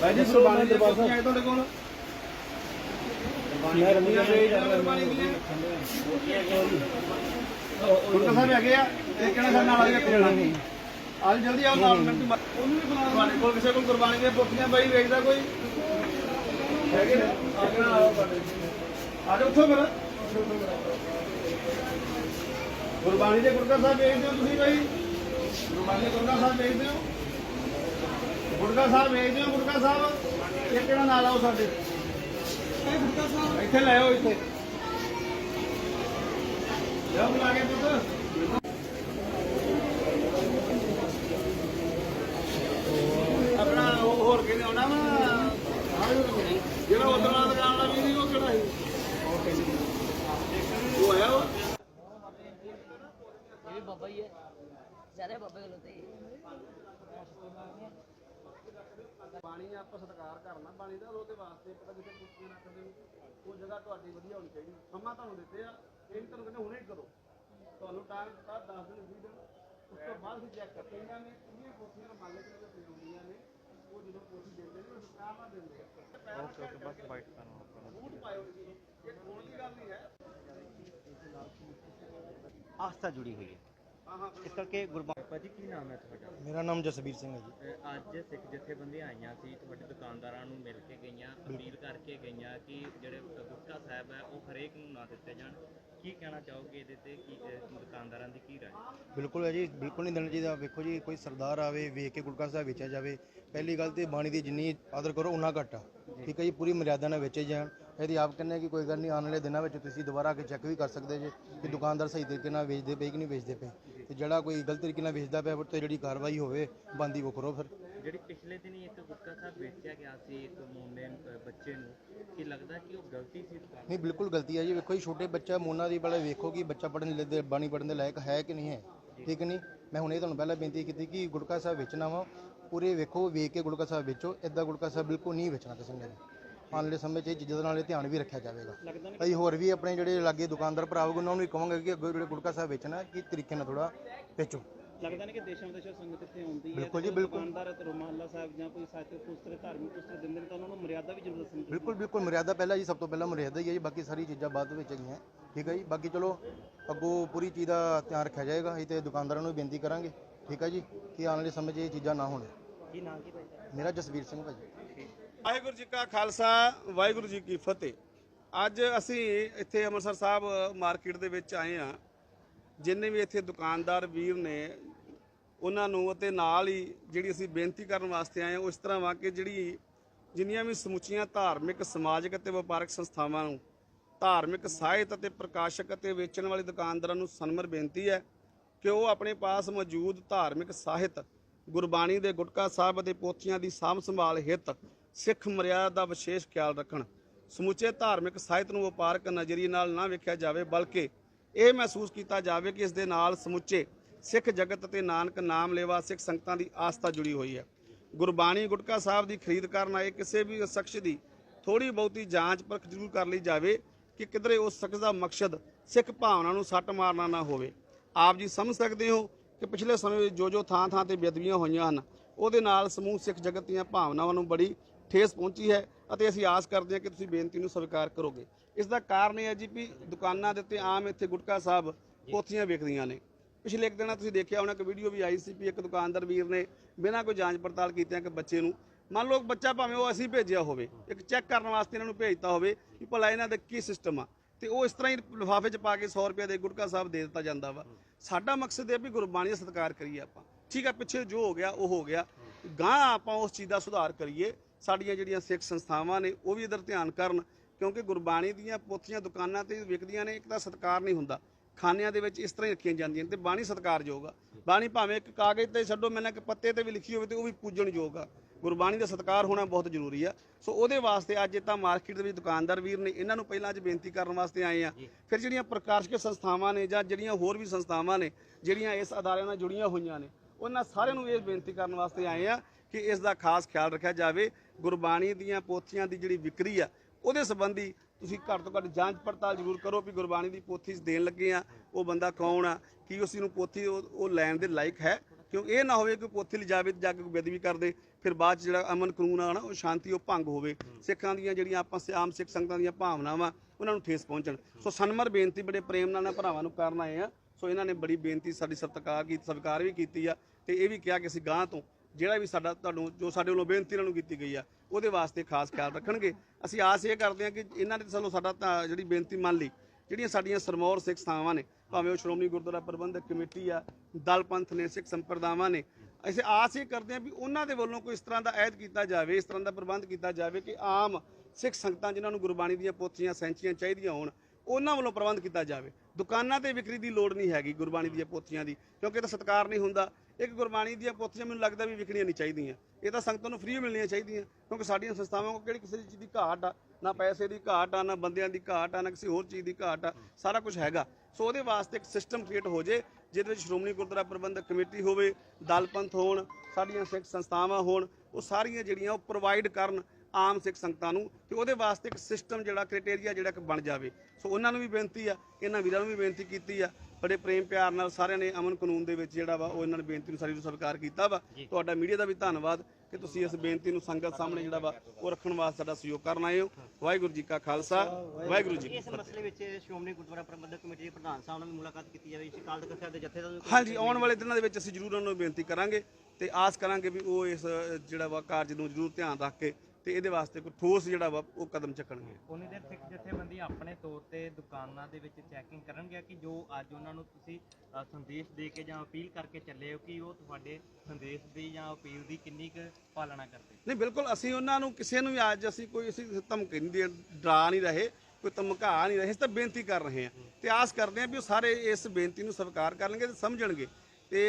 ਭਾਈ ਜੀ ਗੁਰਬਾਣੀ ਦੇ ਪੋਥੀਆਂ ਹੈ ਤੁਹਾਡੇ ਕੋਲ? ਮੈਂ ਰਮੀਆਂ ਵੇਚ ਰਿਹਾ ਗੁਰਦਾ ਸਾਹਿਬ ਹੈਗੇ ਆ ਇਹ ਕਿਹੜਾ ਸਾਡੇ ਨਾਲ ਆ? ਗਿਆ ਕੋਲ ਅੱਜ ਜਲਦੀ ਆਓ ਨਾਲ ਮਿੰਟ ਮਾ- ਉਹਨੂੰ ਵੀ ਬੁਲਾ ਤੁਹਾਡੇ ਕੋਲ ਕਿਸੇ ਕੋਲ ਗੁਰਬਾਣੀ ਦੀਆਂ ਪੋਥੀਆਂ ਬਾਈ ਵੇਚਦਾ ਕੋਈ? ਹੈਗੇ ਨੇ। ਆਗੇ ਨਾਲ ਆਓ ਤੁਹਾਡੇ। ਆ ਜਾਓ ਉੱਥੋਂ ਫਿਰ। ਗੁਰਬਾਣੀ ਦੇ ਗੁਰਦਾ ਸਾਹਿਬ ਵੇਚਦੇ ਹੋ ਤੁਸੀਂ ਬਾਈ? ਗੁਰਬਾਣੀ ਦੇ ਗੁਰਦਾ ਸਾਹਿਬ ਵੇਚਦੇ ਹੋ? ਗੁਰਗਾ ਸਾਹਿਬ ਵੇਚਦੇ ਹੋ ਗੁਰਗਾ ਸਾਹਿਬ ਇਹ ਕਿਹੜਾ ਨਾਲ ਆਓ ਸਾਡੇ? ਇਹ ਗੁਰਗਾ ਸਾਹਿਬ ਇੱਥੇ ਲੈ ਆਓ ਇੱਥੇ। ਲਿਆਓ ਬੁਲਾ ਕੇ ਪੁੱਤ। ਆਪਣਾ ਉਹ ਹੋਰ ਕਿਹਨੇ ਆਉਣਾ ਵਾ? ਜਿਹੜਾ ਉਧਰ ਨਾਲ ਦੁਕਾਨ ਵਾਲਾ ਵੀ ਨਹੀਂ ਉਹ ਕਿਹੜਾ ਸੀ? ਉਹ ਆਇਆ ਵਾ? ਇਹ ਵੀ ਬਾਬਾ ਹੀ ਹੈ। ਸਾਰੇ ਬਾਬੇ ਕੋਲ ਤੇ। ਬਾਣੀ ਆਪਾਂ ਸਤਿਕਾਰ ਕਰਨਾ ਬਾਣੀ ਦਾ ਉਹਦੇ ਵਾਸਤੇ ਪਤਾ ਜਿੱਥੇ ਕੁੱਤੀਆਂ ਰੱਖਦੇ ਹੋ, ਉਹ ਜਗ੍ਹਾ ਤੁਹਾਡੀ ਵਧੀਆ ਹੋਣੀ ਚਾਹੀਦੀ ਸਮਾਂ ਤੁਹਾਨੂੰ ਦਿੱਤੇ ਆ ਇਹ ਵੀ ਤੁਹਾਨੂੰ ਕਹਿੰਦੇ ਹੁਣੇ ਹੀ ਕਰੋ। ਤੁਹਾਨੂੰ ਟਾਈਮ ਦਿੱਤਾ 10 ਦਿਨ 20 ਦਿਨ ਉਸ ਤੋਂ ਬਾਅਦ ਹੀ ਚੈੱਕ ਕਰਦੇ ਇਹਨਾਂ ਨੇ ਕਿੰਨੀਆਂ ਕੋਠੀਆਂ ਮੰਨ ਕੇ ਜਿਹੜੇ ਪਿਆਉਂਦੀਆਂ ਨੇ ਉਹ ਜਦੋਂ ਕੋਠੀ ਦਿੰਦੇ ਨੇ ਉਹ ਸਟਾਰ ਨਾਲ ਦਿੰਦੇ ਆ ਓਕੇ ਓਕੇ ਬਸ ਬਾਈਟ ਕਰਨਾ ਬੂਟ ਪਾਇਓ ਜੀ ਇਹ ਦੀ ਗੱਲ ਨਹੀਂ ਹੈ। ਆਸਥਾ ਜੁੜੀ ਹੋਈ ਹੈ। ਹਾਂ ਹਾਂ ਇਸ ਕਰਕੇ ਗੁਰਬਾਣੀ ਭਾਜੀ ਕੀ ਨਾਮ ਹੈ ਤੁਹਾਡਾ? ਮੇਰਾ ਨਾਮ ਜਸਬੀਰ ਸਿੰਘ ਹੈ ਜੀ। ਅਹ ਅੱਜ ਸਿੱਖ ਜਥੇਬੰਦੀਆਂ ਆਈਆਂ ਸੀ ਤੁਹਾਡੇ ਦੁਕਾਨਦਾਰਾਂ ਨੂੰ ਮਿਲ ਕੇ ਗਈਆਂ ਅਪੀਲ ਕਰਕੇ ਗਈਆਂ ਕਿ ਜਿਹੜੇ ਗੁਟਕਾ ਸਾਹਿਬ ਹੈ ਉਹ ਹਰੇਕ ਨੂੰ ਨਾ ਦਿੱਤੇ ਜਾਣ। ਕੀ ਕਹਿਣਾ ਚਾਹੋਗੇ ਇਹਦੇ ਤੇ? ਕੀ ਅਹ ਦੁਕਾਨਦਾਰਾਂ ਦੀ ਕੀ ਰਾਏ? ਬਿਲਕੁਲ ਹੈ ਜੀ ਬਿਲਕੁਲ ਨਹੀਂ ਦੇਣਾ ਚਾਹੀਦਾ। ਵੇਖੋ ਜੀ ਕੋਈ ਸਰਦਾਰ ਆਵੇ ਵੇਖ ਕੇ ਗੁਟਕਾ ਸਾਹਿਬ ਵੇਚਿਆ ਜਾਵੇ ਪਹਿਲੀ ਗੱਲ ਤੇ ਬਾਣੀ ਦੀ ਜਿੰਨੀ ਆਦਰ ਕਰੋ ਉਨਾ ਘੱਟ ਆ। ਠੀਕ ਹੈ ਜੀ ਪੂਰੀ ਮਰਿਆਦਾ ਨਾਲ ਵੇਚੇ ਜਾਣ। ਇਹਦੀ ਆਪ ਕਹਿੰਦੇ ਹਾਂ ਕਿ ਕੋਈ ਗੱਲ ਨਹੀਂ ਆਉਣ ਵਾਲੇ ਦਿਨਾਂ ਵਿੱਚ ਤੁਸੀਂ ਦੁਬਾਰਾ ਆ ਕੇ ਚੈੱਕ ਵੀ ਕਰ ਸਕਦੇ ਜੇ ਕਿ ਦੁਕਾਨਦਾਰ ਸਹੀ ਤਰੀਕੇ ਨਾਲ ਵੇਚਦੇ ਪਏ ਕਿ ਨਹੀਂ ਵੇਚਦੇ ਪਏ। ਤੇ ਜਿਹੜਾ ਕੋਈ ਗਲਤ ਤਰੀਕੇ ਨਾਲ ਵੇਚਦਾ ਪਿਆ ਫਿਰ ਤੇ ਜਿਹੜੀ ਕਾਰਵਾਈ ਹੋਵੇ ਬੰਦੀ ਉਹ ਕਰੋ ਫਿਰ। ਜਿਹੜੀ ਪਿਛਲੇ ਦਿਨੀ ਇੱਕ ਗੁਟਕਾ ਸਾਹਿਬ ਵੇਚਿਆ ਗਿਆ ਸੀ ਇੱਕ ਮੁੰਡੇ ਅਹ ਬੱਚੇ ਨੂੰ ਕੀ ਲੱਗਦਾ ਕਿ ਉਹ ਗਲਤੀ ਸੀ ਦੁਕਾਨ ਨਹੀਂ ਬਿਲਕੁਲ ਗਲਤੀ ਹੈ ਜੀ। ਵੇਖੋ ਜੀ ਛੋਟੇ ਬੱਚਾ ਮੋਨਾ ਦੀ ਪਹਿਲੇ ਵੇਖੋ ਕਿ ਬੱਚਾ ਪੜਨ ਦੇ ਬਾਣੀ ਪੜਨ ਦੇ ਲਾਇਕ ਹੈ ਕਿ ਨਹੀਂ ਹੈ। ਠੀਕ ਨਹੀਂ? ਮੈਂ ਹੁਣੇ ਤੁਹਾਨੂੰ ਪਹਿਲਾਂ ਬੇਨਤੀ ਕੀਤੀ ਕਿ ਗੁਟਕਾ ਸਾਹਿਬ ਵੇਚਣਾ ਵਾ। ਪੂਰੇ ਵੇਖੋ ਵੇਖ ਕੇ ਗੁਟਕਾ ਸਾਹਿਬ ਵੇਚੋ। ਇਦਾਂ ਗੁਟਕਾ ਸਾਹਿਬ ਬਿਲਕੁਲ ਨਹੀਂ ਵੇਚਣਾ ਕਿਸੇ ਨੇ। ਆਉਣ ਵਾਲੇ ਸਮੇਂ 'ਚ ਇਹ ਚੀਜ਼ਾਂ ਦੇ ਨਾਲ ਇਹ ਧਿਆਨ ਵੀ ਰੱਖਿਆ ਜਾਵੇਗਾ। ਅਸੀਂ ਹੋਰ ਵੀ ਆਪਣੇ ਜਿਹੜੇ ਲਾਗੇ ਦੁਕਾਨਦਾਰ ਭਰਾ ਹੋਗੇ ਉਹਨਾਂ ਨੂੰ ਵੀ ਕਹਾਂਗੇ ਕਿ ਅੱਗੇ ਜਿਹੜੇ ਗੁਟਕਾ ਸਾਹਿਬ ਵੇਚਣਾ ਕਿ ਤਰੀਕੇ ਨਾਲ ਥੋੜਾ ਵੇਚੋ। ਲੱਗਦਾ ਨਹੀਂ ਕਿ ਦੇਸ਼ਾਂ ਵਿਦੇਸ਼ਾਂ ਸੰਗਤ ਇੱਥੇ ਆਉਂਦੀ ਹੈ? ਬਿਲਕੁਲ ਜੀ, ਬਿਲਕੁਲ। ਦੁਕਾਨਦਾਰ ਤੇ ਰੁਮਾਲਾ ਸਾਹਿਬ ਜਾਂ ਕੋਈ ਸਾਹਿਤ ਪੁਸਤਕ ਧਾਰਮਿਕ ਪੁਸਤਕ ਦਿੰਦੇ ਨੇ ਤਾਂ ਉਹਨਾਂ ਨੂੰ ਮਰਿਆਦਾ ਵੀ ਜ਼ਰੂਰ ਦੱਸਣੀ ਚਾਹੀਦੀ ਬਿਲਕੁਲ ਬਿਲਕੁਲ। ਮਰਿਆਦਾ ਪਹਿਲਾਂ ਜੀ ਸਭ ਤੋਂ ਪਹਿਲਾਂ ਮਰਿਆਦਾ ਹੀ ਹੈ ਜੀ ਬਾਕੀ ਸਾਰੀ ਚੀਜ਼ਾਂ ਬਾਅਦ ਵਿੱਚ ਹੈਗੀਆਂ। ਠੀਕ ਹੈ ਜੀ? ਬਾਕੀ ਚਲੋ ਅੱਗੋਂ ਪੂਰੀ ਚੀਜ਼ ਦਾ ਧਿਆਨ ਰੱਖਿਆ ਜਾਏਗਾ। ਅਸੀਂ ਤੇ ਦੁਕਾਨਦਾਰਾਂ ਨੂੰ ਬੇਨਤੀ ਕਰਾਂਗੇ। ਠੀਕ ਹੈ ਜੀ? ਕਿ ਆਉਣ ਵਾਲੇ ਸਮੇਂ 'ਚ ਇਹ ਚੀਜ਼ਾਂ ਨਾ ਹੋਣ। ਕੀ ਭਾਈ? ਮੇਰਾ ਜਸਵੀਰ ਸਿੰਘ ਭਾਜੀ। ਵਾਹਿਗੁਰੂ ਜੀ ਕਾ ਖਾਲਸਾ, ਵਾਹਿਗੁਰੂ ਜੀ ਕੀ ਫਤਿਹ। ਅੱਜ ਅਸੀਂ ਇੱਥੇ ਅੰਮ੍ਰਿਤਸਰ ਸਾਹਿਬ ਮਾਰਕੀਟ ਦੇ ਵਿੱਚ ਆਏ ਆ ਜਿੰਨੇ ਵੀ ਇੱਥੇ ਦੁਕਾਨਦਾਰ ਵੀਰ ਨੇ, ਉਹਨਾਂ ਨੂੰ ਅਤੇ ਨਾਲ ਹੀ ਜਿਹੜੀ ਅਸੀਂ ਬੇਨਤੀ ਕਰਨ ਵਾਸਤੇ ਆਏ ਹਾਂ ਉਹ ਇਸ ਤਰ੍ਹਾਂ ਵਾ ਕਿ ਜਿਹੜੀ ਜਿੰਨੀਆਂ ਵੀ ਸਮੁੱਚੀਆਂ ਧਾਰਮਿਕ, ਸਮਾਜਿਕ ਅਤੇ ਵਪਾਰਕ ਸੰਸਥਾਵਾਂ ਨੂੰ ਧਾਰਮਿਕ ਸਾਹਿਤ ਅਤੇ ਪ੍ਰਕਾਸ਼ਕ ਅਤੇ ਵੇਚਣ ਵਾਲੇ ਦੁਕਾਨਦਾਰਾਂ ਨੂੰ ਸਨਮਰ ਬੇਨਤੀ ਹੈ ਕਿ ਉਹ ਆਪਣੇ ਪਾਸ ਮੌਜੂਦ ਧਾਰਮਿਕ ਸਾਹਿਤ, ਗੁਰਬਾਣੀ ਦੇ ਗੁਟਕਾ ਸਾਹਿਬ ਅਤੇ ਪੋਥੀਆਂ ਦੀ ਸਾਂਭ ਸੰਭਾਲ ਹਿੱਤ ਸਿੱਖ ਮਰਿਆਦਾ ਦਾ ਵਿਸ਼ੇਸ਼ ਖਿਆਲ ਰੱਖਣ। ਸਮੁੱਚੇ ਧਾਰਮਿਕ ਸਾਹਿਤ ਨੂੰ ਵਪਾਰਕ ਨਜ਼ਰੀਏ ਨਾਲ ਨਾ ਵੇਖਿਆ ਜਾਵੇ, ਬਲਕਿ ਇਹ ਮਹਿਸੂਸ ਕੀਤਾ ਜਾਵੇ ਕਿ ਇਸ ਦੇ ਨਾਲ ਸਮੁੱਚੇ ਸਿੱਖ ਜਗਤ ਅਤੇ ਨਾਨਕ ਨਾਮ ਲੇਵਾ ਸਿੱਖ ਸੰਗਤਾਂ ਦੀ ਆਸਥਾ ਜੁੜੀ ਹੋਈ ਹੈ। ਗੁਰਬਾਣੀ ਗੁਟਕਾ ਸਾਹਿਬ ਦੀ ਖਰੀਦ ਕਰਨ ਆਏ ਕਿਸੇ ਵੀ ਸ਼ਖਸ ਦੀ ਥੋੜੀ ਬਹੁਤੀ ਜਾਂਚ ਪਰਖ ਜ਼ਰੂਰ ਕਰ ਲਈ ਜਾਵੇ ਕਿ ਕਿਧਰੇ ਉਸ ਸ਼ਖਸ ਦਾ ਮਕਸਦ ਸਿੱਖ ਭਾਵਨਾ ਨੂੰ ਸੱਟ ਮਾਰਨਾ ਨਾ ਹੋਵੇ। ਆਪ ਜੀ ਸਮਝ ਸਕਦੇ ਹੋ ਕਿ ਪਿਛਲੇ ਸਮੇਂ ਵਿੱਚ ਜੋ ਜੋ ਥਾਂ ਥਾਂ ਤੇ ਬੇਅਦਬੀਆਂ ਹੋਈਆਂ ਹਨ, ਉਹਦੇ ਨਾਲ ਸਮੂਹ ਸਿੱਖ ਜਗਤ ਦੀਆਂ ਭਾਵਨਾਵਾਂ ਨੂੰ ਬੜੀ ਠੇਸ ਪਹੁੰਚੀ ਹੈ ਅਤੇ ਅਸੀਂ ਆਸ ਕਰਦੇ ਹਾਂ ਕਿ ਤੁਸੀਂ ਬੇਨਤੀ ਨੂੰ ਸਵੀਕਾਰ ਕਰੋਗੇ ਇਸ ਦਾ ਕਾਰਨ ਇਹ ਹੈ ਜੀ ਵੀ ਦੁਕਾਨਾਂ ਦੇ ਉੱਤੇ ਆਮ ਇੱਥੇ ਗੁਟਕਾ ਸਾਹਿਬ ਪੋਥੀਆਂ ਵਿਕਦੀਆਂ ਨੇ ਪਿਛਲੇ ਇੱਕ ਦਿਨਾਂ ਤੁਸੀਂ ਦੇਖਿਆ ਹੋਣਾ ਕਿ ਵੀਡੀਓ ਵੀ ਆਈ ਸੀ ਵੀ ਇੱਕ ਦੁਕਾਨਦਾਰ ਵੀਰ ਨੇ ਬਿਨਾਂ ਕੋਈ ਜਾਂਚ ਪੜਤਾਲ ਕੀਤਿਆਂ ਕਿ ਬੱਚੇ ਨੂੰ ਮੰਨ ਲਓ ਬੱਚਾ ਭਾਵੇਂ ਉਹ ਅਸੀਂ ਭੇਜਿਆ ਹੋਵੇ ਇੱਕ ਚੈੱਕ ਕਰਨ ਵਾਸਤੇ ਇਹਨਾਂ ਨੂੰ ਭੇਜਤਾ ਹੋਵੇ ਕਿ ਭਲਾ ਇਹਨਾਂ ਦਾ ਕੀ ਸਿਸਟਮ ਆ ਤੇ ਉਹ ਇਸ ਤਰ੍ਹਾਂ ਹੀ ਲਿਫਾਫੇ 'ਚ ਪਾ ਕੇ 100 ਰੁਪਏ ਦੇ ਗੁਟਕਾ ਸਾਹਿਬ ਦੇ ਦਿੱਤਾ ਜਾਂਦਾ ਵਾ ਸਾਡਾ ਮਕਸਦ ਇਹ ਵੀ ਗੁਰਬਾਣੀ ਦਾ ਸਤਿਕਾਰ ਕਰੀਏ ਆਪਾਂ ਠੀਕ ਆ ਪਿੱਛੇ ਜੋ ਹੋ ਗਿਆ ਉਹ ਹੋ ਗਿਆ ਗਾਂ ਆਪਾਂ ਉਸ ਚੀਜ਼ ਦਾ ਸੁਧਾਰ ਕਰੀਏ ਸਾਡੀਆਂ ਜਿਹੜੀਆਂ ਸਿੱਖ ਸੰਸਥਾਵਾਂ ਨੇ ਉਹ ਵੀ ਇਧਰ ਧਿਆਨ ਕਰਨ ਕਿਉਂਕਿ ਗੁਰਬਾਣੀ ਦੀਆਂ ਪੋਥੀਆਂ ਦੁਕਾਨਾਂ ਤੇ ਵਿਕਦੀਆਂ ਨੇ ਇੱਕ ਤਾਂ ਸਤਿਕਾਰ ਨਹੀਂ ਹੁੰਦਾ। ਖਾਨਿਆਂ ਦੇ ਵਿੱਚ ਇਸ ਤਰ੍ਹਾਂ ਹੀ ਰੱਖੀਆਂ ਜਾਂਦੀਆਂ ਨੇ ਤੇ ਬਾਣੀ ਸਤਿਕਾਰਯੋਗ ਆ। ਬਾਣੀ ਭਾਵੇਂ ਇੱਕ ਕਾਗਜ਼ ਤੇ ਛੱਡੋ ਮੈਨਾਂ ਕਿ ਪੱਤੇ ਤੇ ਵੀ ਲਿਖੀ ਹੋਵੇ ਤੇ ਉਹ ਵੀ ਪੂਜਣਯੋਗ ਆ। ਗੁਰਬਾਣੀ ਦਾ ਸਤਿਕਾਰ ਹੋਣਾ ਬਹੁਤ ਜ਼ਰੂਰੀ ਆ। ਸੋ ਉਹਦੇ ਵਾਸਤੇ ਅੱਜ ਤਾਂ ਮਾਰਕੀਟ ਦੇ ਵਿੱਚ ਦੁਕਾਨਦਾਰ ਵੀਰ ਨੇ ਇਹਨਾਂ ਨੂੰ ਪਹਿਲਾਂ ਅੱਜ ਬੇਨਤੀ ਕਰਨ ਵਾਸਤੇ ਆਏ ਆ। ਫਿਰ ਜਿਹੜੀਆਂ ਪ੍ਰਕਾਸ਼ਕ ਸੰਸਥਾਵਾਂ ਨੇ ਜਾਂ ਜਿਹੜੀਆਂ ਹੋਰ ਵੀ ਸੰਸਥਾਵਾਂ ਨੇ ਜਿਹੜੀਆਂ ਇਸ ਅਦਾਰਿਆਂ ਨਾਲ ਜੁੜੀਆਂ ਹੋਈਆਂ ਨੇ ਉਹਨਾਂ ਸਾਰਿਆਂ ਨੂੰ ਇਹ ਬੇਨਤੀ ਕਰਨ ਵਾਸਤੇ ਆਏ ਆ ਕਿ ਇਸ ਦਾ ਖਾਸ ਖਿਆਲ ਰੱਖਿਆ ਜਾਵੇ। ਗੁਰਬਾਣੀ ਦੀਆਂ ਪੋਥੀਆਂ ਦੀ ਜਿਹੜੀ ਵਿਕਰੀ ਆ, ਉਹਦੇ ਸੰਬੰਧੀ ਤੁਸੀਂ ਘੱਟ ਤੋਂ ਘੱਟ ਜਾਂਚ ਪੜਤਾਲ ਜ਼ਰੂਰ ਕਰੋ ਵੀ ਗੁਰਬਾਣੀ ਦੀ ਪੋਥੀ ਦੇਣ ਲੱਗੇ ਆ, ਉਹ ਬੰਦਾ ਕੌਣ ਆ, ਕੀ ਉਸ ਨੂੰ ਪੋਥੀ ਉਹ ਉਹ ਲੈਣ ਦੇ ਲਾਇਕ ਹੈ। ਕਿਉਂ ਇਹ ਨਾ ਹੋਵੇ ਕਿ ਪੋਥੀ ਲਿਜਾਵੇ ਤੇ ਜਾ ਕੇ ਕੋਈ ਬੇਦਬੀ ਕਰਦੇ ਫਿਰ ਬਾਅਦ ਚ ਜਿਹੜਾ ਅਮਨ ਕਾਨੂੰਨ ਆ ਨਾ, ਉਹ ਸ਼ਾਂਤੀ, ਉਹ ਭੰਗ ਹੋਵੇ। ਸਿੱਖਾਂ ਦੀਆਂ ਜਿਹੜੀਆਂ ਆਪਾਂ ਸ- ਆਮ ਸਿੱਖ ਸੰਗਤਾਂ ਦੀਆਂ ਭਾਵਨਾਵਾਂ, ਉਹਨਾਂ ਨੂੰ ਠੇਸ ਪਹੁੰਚਣ। ਸੋ ਸਨਮਰ ਬੇਨਤੀ, ਬੜੇ ਪ੍ਰੇਮ ਨਾਲ ਨਾ ਭਰਾਵਾਂ ਨੂੰ ਕਰਨ ਆਏ ਆ। ਸੋ ਇਹਨਾਂ ਨੇ ਬੜੀ ਬੇਨਤੀ ਸਾਡੀ ਸਤਿਕਾਰ ਕੀਤੀ, ਸਵੀਕਾਰ ਵੀ ਕੀਤੀ ਆ, ਤੇ ਇਹ ਵੀ ਕਿਹਾ ਕਿ ਅਸੀਂ ਗਾਂ ਤੋਂ ਜਿਹੜਾ ਵੀ ਸਾਡਾ ਤੁਹਾਨੂੰ, ਜੋ ਸਾਡੇ ਵੱਲੋਂ ਬੇਨਤੀ ਇਹਨਾਂ ਨੂੰ ਕੀਤੀ ਗਈ ਆ, ਉਹਦੇ ਵਾਸਤੇ ਖਾਸ ਖਿਆਲ ਰੱਖਣਗੇ। ਅਸੀਂ ਆਸ ਇਹ ਕਰਦੇ ਹਾਂ ਕਿ ਇਹਨਾਂ ਨੇ ਸਾਨੂੰ ਸਾਡਾ ਤਾਂ ਜਿਹੜੀ ਬੇਨਤੀ ਮੰਨ ਲਈ, ਜਿਹੜੀਆਂ ਸਾਡੀਆਂ ਸਰਮੌਰ ਸਿੱਖ ਸੰਸਥਾਵਾਂ ਨੇ, ਭਾਵੇਂ ਉਹ ਸ਼੍ਰੋਮਣੀ ਗੁਰਦੁਆਰਾ ਪ੍ਰਬੰਧਕ ਕਮੇਟੀ ਆ, ਦਲ ਪੰਥ ਨੇ, ਸਿੱਖ ਸੰਪਰਦਾਵਾਂ ਨੇ, ਅਸੀਂ ਆਸ ਇਹ ਕਰਦੇ ਹਾਂ ਵੀ ਉਹਨਾਂ ਦੇ ਵੱਲੋਂ ਕੋਈ ਇਸ ਤਰ੍ਹਾਂ ਦਾ ਐਦ ਕੀਤਾ ਜਾਵੇ, ਇਸ ਤਰ੍ਹਾਂ ਦਾ ਪ੍ਰਬੰਧ ਕੀਤਾ ਜਾਵੇ ਕਿ ਆਮ ਸਿੱਖ ਸੰਗਤਾਂ ਜਿਨ੍ਹਾਂ ਨੂੰ ਗੁਰਬਾਣੀ ਦੀਆਂ ਪੋਥੀਆਂ, ਸੈਂਚੀਆਂ ਚਾਹੀਦੀਆਂ ਹੋਣ ਉਹਨਾਂ ਵੱਲੋਂ ਪ੍ਰਬੰਧ ਕੀਤਾ ਜਾਵੇ। ਦੁਕਾਨਾਂ ਤੇ ਵਿਕਰੀ ਦੀ ਲੋੜ ਨਹੀਂ ਹੈਗੀ ਗੁਰਬਾਣੀ ਦੀਆਂ ਪੋਥੀਆਂ ਦੀ, ਕਿਉਂਕਿ ਇਹ ਤਾਂ ਸਤਕਾਰ ਨਹੀਂ ਹੁੰਦਾ। ਇੱਕ ਗੁਰਬਾਣੀ ਦੀਆਂ ਪੋਥੀਆਂ ਮੈਨੂੰ ਲੱਗਦਾ ਵੀ ਵਿਕਣੀਆਂ ਨਹੀਂ ਚਾਹੀਦੀਆਂ। ਇਹ ਤਾਂ ਸੰਗਤਾਂ ਨੂੰ ਫ੍ਰੀ ਮਿਲਣੀਆਂ ਚਾਹੀਦੀਆਂ, ਕਿਉਂਕਿ ਸਾਡੀਆਂ ਸੰਸਥਾਵਾਂ ਕੋਲ ਕਿਹੜੀ ਕਿਸੇ ਚੀਜ਼ ਦੀ ਘਾਟ ਆ, ਨਾ ਪੈਸੇ ਦੀ ਘਾਟ ਆ, ਨਾ ਬੰਦਿਆਂ ਦੀ ਘਾਟ ਆ, ਨਾ ਕਿਸੇ ਹੋਰ ਚੀਜ਼ ਦੀ ਘਾਟ ਆ, ਸਾਰਾ ਕੁਝ ਹੈਗਾ। ਸੋ ਉਹਦੇ ਵਾਸਤੇ ਇੱਕ ਸਿਸਟਮ ਕ੍ਰੀਏਟ ਹੋ ਜੇ, ਜਿਹਦੇ ਵਿੱਚ ਸ਼੍ਰੋਮਣੀ ਗੁਰਦੁਆਰਾ ਪ੍ਰਬੰਧਕ ਕਮੇਟੀ ਹੋਵੇ ਦਲ ਪੰਥ ਹੋਣ, ਸਾਡੀਆਂ ਸਿੱਖ ਸੰਸਥਾਵਾਂ ਹੋਣ, ਉਹ ਸਾਰੀਆਂ ਜਿਹੜੀਆਂ ਉਹ ਪ੍ਰੋਵਾਈਡ ਕਰਨ ਆਮ ਸਿੱਖ ਸੰਗਤਾਂ ਨੂੰ ਤੇ ਉਹਦੇ ਵਾਸਤੇ ਇੱਕ ਸਿਸਟਮ ਜਿਹੜਾ ਕ੍ਰਾਈਟੇਰੀਆ ਜਿਹੜਾ ਕਿ ਬਣ ਜਾਵੇ। ਸੋ ਉਹਨਾਂ ਨੂੰ ਵੀ ਬੇਨਤੀ ਆ ਇਹਨਾਂ ਵੀਰਾਂ ਨੂੰ ਵੀ ਬੇਨਤੀ ਕੀਤੀ ਆ। ਬੜੇ ਪ੍ਰੇਮ ਪਿਆਰ ਨਾਲ ਸਾਰਿਆਂ ਨੇ ਅਮਨ ਕਾਨੂੰਨ ਦੇ ਵਿੱਚ ਜਿਹੜਾ ਵਾ ਉਹ ਇਹਨਾਂ ਨੇ ਬੇਨਤੀ ਨੂੰ ਸਾਰੀ ਨੂੰ ਸਵੀਕਾਰ ਕੀਤਾ ਵਾ। ਤੁਹਾਡਾ ਮੀਡੀਆ ਦਾ ਵੀ ਧੰਨਵਾਦ ਕਿ ਤੁਸੀਂ ਇਸ ਬੇਨਤੀ ਨੂੰ ਸੰਗਤ ਸਾਹਮਣੇ ਜਿਹੜਾ ਵਾ ਉਹ ਰੱਖਣ ਵਾਸਤੇ ਸਾਡਾ ਸਹਿਯੋਗ ਕਰਨ ਆਏ ਹੋ। ਵਾਹਿਗੁਰੂ ਜੀ ਕਾ ਖਾਲਸਾ। ਵਾਹਿਗੁਰੂ ਜੀ ਇਸ ਮਸਲੇ ਵਿੱਚ ਸ਼੍ਰੋਮਣੀ ਗੁਰਦੁਆਰਾ ਪ੍ਰਬੰਧਕ ਕਮੇਟੀ ਦੇ ਪ੍ਰਧਾਨ ਸਾਹਿਬ ਨਾਲ ਵੀ ਮੁਲਾਕਾਤ ਕੀਤੀ ਜਾਵੇ। ਇਸ ਅਕਾਲ ਤਖਤ ਦੇ ਜਥੇ ਦਾ ਹਾਂਜੀ ਆਉਣ ਵਾਲੇ ਦਿਨਾਂ ਦੇ ਵਿੱਚ ਅਸੀਂ ਜ਼ਰੂਰ ਉਹਨਾਂ ਨੂੰ ਬੇਨਤੀ ਕਰਾਂਗੇ ਤੇ ਆਸ ਕਰਾਂਗੇ ਵੀ ਉਹ ਇਸ ਜਿਹੜਾ ਵਾ ਕਾਰਜ ਨੂੰ ਜ਼ਰੂਰ ਧਿਆਨ ਰੱਖ ਕੇ ਤੇ ਇਹਦੇ ਵਾਸਤੇ ਕੋਈ ਠੋਸ ਜਿਹੜਾ ਵਾ ਉਹ ਕਦਮ ਚੱਕਣਗੇ। ਉਨੀ ਦੇਰ ਸਿੱਖ ਜਥੇਬੰਦੀ ਆਪਣੇ ਤੌਰ ਤੇ ਦੁਕਾਨਾਂ ਦੇ ਵਿੱਚ ਚੈਕਿੰਗ ਕਰਨਗੇ ਕਿ ਜੋ ਅੱਜ ਉਹਨਾਂ ਨੂੰ ਤੁਸੀਂ ਅ, ਸੰਦੇਸ਼ ਦੇ ਕੇ ਜਾਂ ਅਪੀਲ ਕਰਕੇ ਚੱਲੇ ਹੋ ਕਿ ਉਹ ਤੁਹਾਡੇ ਸੰਦੇਸ਼ ਦੀ ਜਾਂ ਅਪੀਲ ਦੀ ਕਿੰਨੀ ਕੁ ਪਾਲਣਾ ਕਰਦੇ ਨਹੀਂ ਬਿਲਕੁਲ ਅਸੀਂ ਉਹਨਾਂ ਨੂੰ ਕਿਸੇ ਨੂੰ ਵੀ ਅੱਜ ਅਸੀਂ ਕੋਈ ਅਸੀਂ ਧਮਕੀ ਨਹੀਂ ਦੇ ਡਰਾ ਨਹੀਂ ਰਹੇ ਕੋਈ ਧਮਕਾ ਨਹੀਂ ਰਹੇ ਅਸੀਂ ਤਾਂ ਬੇਨਤੀ ਕਰ ਰਹੇ ਹਾਂ। ਤੇ ਆਸ ਕਰਦੇ ਹਾਂ ਵੀ ਉਹ ਸਾਰੇ ਇਸ ਬੇਨਤੀ ਨੂੰ ਸਵੀਕਾਰ ਕਰਨਗੇ ਤੇ ਸਮਝਣਗੇ। ਤੇ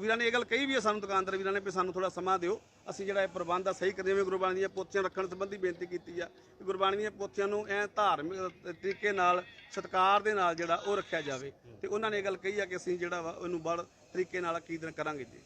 ਵੀਰਾਂ ਨੇ ਇਹ ਗੱਲ ਕਹੀ ਵੀ ਹੈ ਸਾਨੂੰ ਦੁਕਾਨਦਾਰ ਵੀਰਾਂ ਨੇ ਵੀ ਸਾਨੂੰ ਥੋੜਾ ਸਮਾਂ ਦਿਓ। ਅਸੀਂ ਜਿਹੜਾ ਇਹ ਪ੍ਰਬੰਧ ਆ ਸਹੀ ਕਰੀਏ, ਜਿਵੇਂ ਗੁਰਬਾਣੀ ਦੀਆਂ ਪੋਥੀਆਂ ਰੱਖਣ ਸੰਬੰਧੀ ਬੇਨਤੀ ਕੀਤੀ ਆ ਕਿ ਗੁਰਬਾਣੀ ਦੀਆਂ ਪੋਥੀਆਂ ਨੂੰ ਐ ਧਾਰਮਿਕ ਤਰੀਕੇ ਨਾਲ, ਸਤਿਕਾਰ ਦੇ ਨਾਲ ਜਿਹੜਾ ਉਹ ਰੱਖਿਆ ਜਾਵੇ। ਤੇ ਉਹਨਾਂ ਨੇ ਇਹ ਗੱਲ ਕਹੀ ਆ ਕਿ ਅਸੀਂ ਜਿਹੜਾ ਵਾ ਉਹਨੂੰ ਬੜ ਤਰੀਕੇ ਨਾਲ ਅਕੀਦਨ ਕਰਾਂਗੇ ਜੀ।